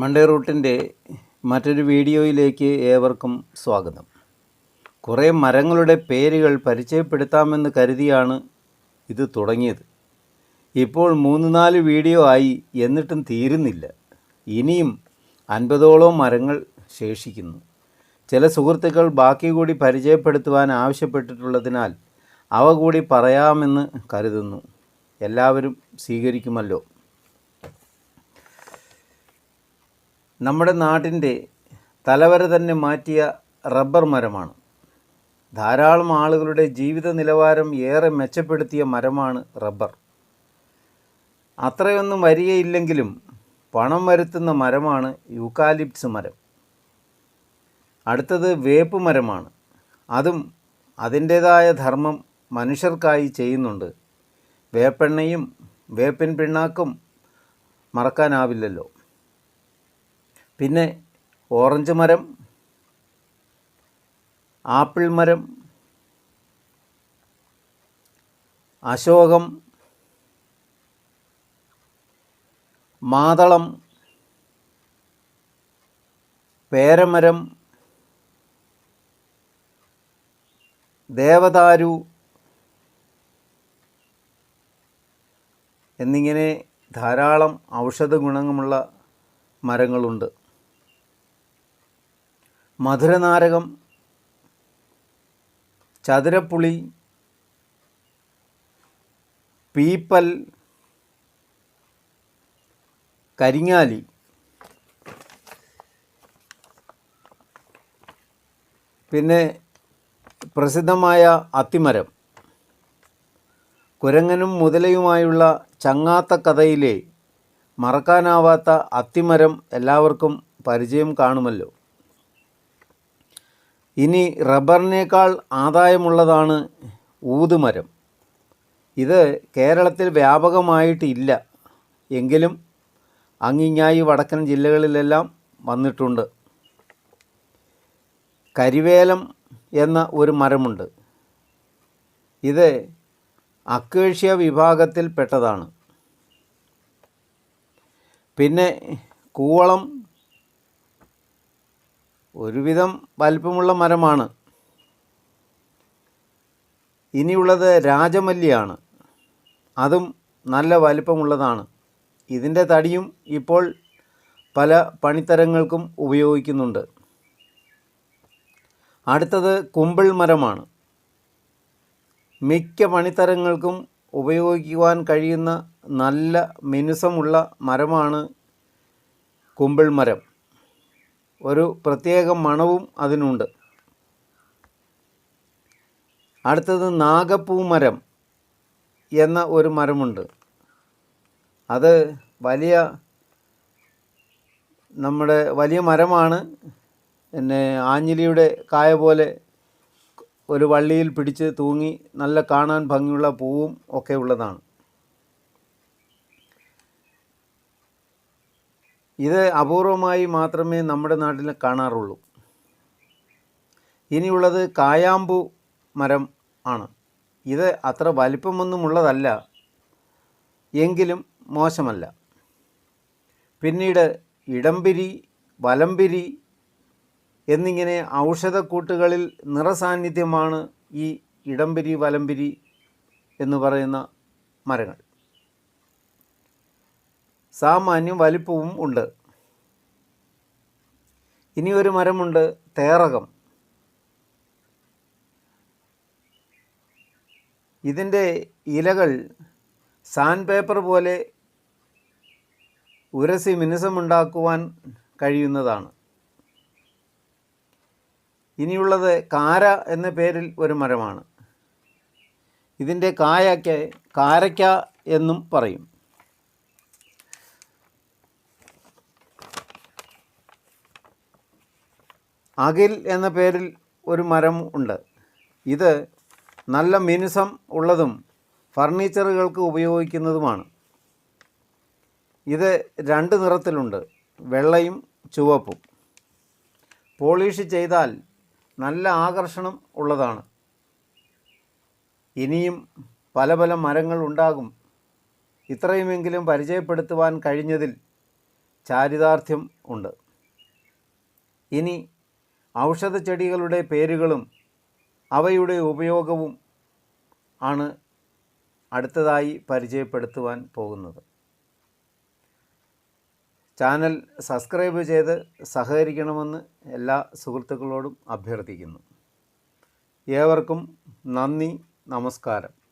Monday റൂട്ടിന്റെ മറ്റൊരു വീഡിയോയിലേക്ക് ഏവർക്കും സ്വാഗതം. കുറേ മരങ്ങളുടെ പേരുകൾ പരിചയപ്പെടുത്താമെന്ന് കരുതിയാണ് ഇത് തുടങ്ങിയത്. ഇപ്പോൾ മൂന്ന് നാല് വീഡിയോ ആയി എന്നിട്ടും തീരുന്നില്ല. ഇനിയും അൻപതോളം മരങ്ങൾ ശേഷിക്കുന്നു. ചില സുഹൃത്തുക്കൾ ബാക്കി കൂടി പരിചയപ്പെടുത്തുവാൻ ആവശ്യപ്പെട്ടിട്ടുള്ളതിനാൽ അവ കൂടി പറയാമെന്ന് കരുതുന്നു. എല്ലാവരും സ്വീകരിക്കുമല്ലോ. നമ്മുടെ നാടിന്റെ തലവര തന്നെ മാറ്റിയ റബ്ബർ മരമാണ്. ധാരാളം ആളുകളുടെ ജീവിത നിലവാരം ഏറെ മെച്ചപ്പെടുത്തിയ മരമാണ് റബ്ബർ. അത്രയൊന്നും വരികയില്ലെങ്കിലും പണം വരുത്തുന്ന മരമാണ് യൂക്കാലിപ്സ് മരം. അടുത്തത് വേപ്പ് മരമാണ്. അതും അതിന്റേതായ ധർമ്മം മനുഷ്യർക്കായി ചെയ്യുന്നുണ്ട്. വേപ്പെണ്ണയും വേപ്പിൻ പിണ്ണാക്കും മറക്കാനാവില്ലല്ലോ. പിന്നെ ഓറഞ്ച് മരം ആപ്പിൾ മരം അശോകം മാതളം പേരമരം ദേവദാരു എന്നിങ്ങനെ ധാരാളം ഔഷധ ഗുണങ്ങളുള്ള മരങ്ങളുണ്ട്. മധുരനാരകം ചതുരപ്പുളി പീപ്പൽ കരിങ്ങാലി. പിന്നെ പ്രസിദ്ധമായ അത്തിമരം. കുരങ്ങനും മുതലയുമായുള്ള ചങ്ങാത്ത കഥയിലെ മറക്കാനാവാത്ത അത്തിമരം എല്ലാവർക്കും പരിചയം കാണുമല്ലോ. ഇനി റബ്ബറിനേക്കാൾ ആദായമുള്ളതാണ് ഊതുമരം. ഇത് കേരളത്തിൽ വ്യാപകമായിട്ടില്ല. എങ്കിലും അങ്ങിങ്ങായി വടക്കൻ ജില്ലകളിലെല്ലാം വന്നിട്ടുണ്ട്. കരിവേലം എന്ന ഒരു മരമുണ്ട്. ഇത് അക്കേഷ്യ വിഭാഗത്തിൽപ്പെട്ടതാണ്. പിന്നെ കൂവളം ഒരുവിധം വലിപ്പമുള്ള മരമാണ്. ഇനിയുള്ളത് രാജമല്ലിയാണ്. അതും നല്ല വലിപ്പമുള്ളതാണ്. ഇതിന്റെ തടിയും ഇപ്പോൾ പല പണിത്തരങ്ങൾക്കും ഉപയോഗിക്കുന്നുണ്ട്. അടുത്തത് കുമ്പിൾ മരമാണ്. മിക്ക പണിത്തരങ്ങൾക്കും ഉപയോഗിക്കുവാൻ കഴിയുന്ന നല്ല മിനുസമുള്ള മരമാണ് കുമ്പിൾ മരം. ഒരു പ്രത്യേക മണവും അതിനുണ്ട്. അടുത്തത് നാഗപ്പൂമരം എന്ന ഒരു മരമുണ്ട്. അത് വലിയ നമ്മുടെ വലിയ മരമാണ്. പിന്നെ ആഞ്ഞിലിയുടെ കായ പോലെ ഒരു വള്ളിയിൽ പിടിച്ച് തൂങ്ങി നല്ല കാണാൻ ഭംഗിയുള്ള പൂവും ഒക്കെ ഉള്ളതാണ്. ഇത് അപൂർവമായി മാത്രമേ നമ്മുടെ നാട്ടിൽ കാണാറുള്ളൂ. ഇനിയുള്ളത് കായാമ്പു മരം ആണ്. ഇത് അത്ര വലിപ്പമൊന്നുമുള്ളതല്ല എങ്കിലും മോശമല്ല. പിന്നീട് ഇടംപിരി വലംപിരി എന്നിങ്ങനെ ഔഷധക്കൂട്ടുകളിൽ നിറസാന്നിധ്യമാണ് ഈ ഇടംപിരി വലംപിരി എന്ന് പറയുന്ന മരങ്ങൾ. സാമാന്യം വലിപ്പവും ഉണ്ട്. ഇനി ഒരു മരമുണ്ട് തേറകം. ഇതിന്റെ ഇലകൾ സാൻഡ് പേപ്പർ പോലെ ഉരസി മിനുസമുണ്ടാക്കുവാൻ കഴിയുന്നതാണ്. ഇനിയുള്ളത് കാര എന്ന പേരിൽ ഒരു മരമാണ്. ഇതിന്റെ കായയ്ക്ക് കാരയ്ക്ക എന്നും പറയും. അകിൽ എന്ന പേരിൽ ഒരു മരം ഉണ്ട്. ഇത് നല്ല മിനുസം ഉള്ളതും ഫർണിച്ചറുകൾക്ക് ഉപയോഗിക്കുന്നതുമാണ്. ഇത് രണ്ട് നിറത്തിലുണ്ട് വെള്ളയും ചുവപ്പും. പോളിഷ് ചെയ്താൽ നല്ല ആകർഷണം ഉള്ളതാണ്. ഇനിയും പല പല മരങ്ങൾ ഉണ്ടാകും. ഇത്രയുമെങ്കിലും പരിചയപ്പെടുത്തുവാൻ കഴിഞ്ഞതിൽ ചാരിതാർത്ഥ്യം ഉണ്ട്. ഇനി ഔഷധ ചെടികളുടെ പേരുകളും അവയുടെ ഉപയോഗവും ആണ് അടുത്തതായി പരിചയപ്പെടുത്തുവാൻ പോകുന്നത്. ചാനൽ സബ്സ്ക്രൈബ് ചെയ്ത് സഹകരിക്കണമെന്ന് എല്ലാ സുഹൃത്തുക്കളോടും അഭ്യർത്ഥിക്കുന്നു. ഏവർക്കും നന്ദി നമസ്കാരം.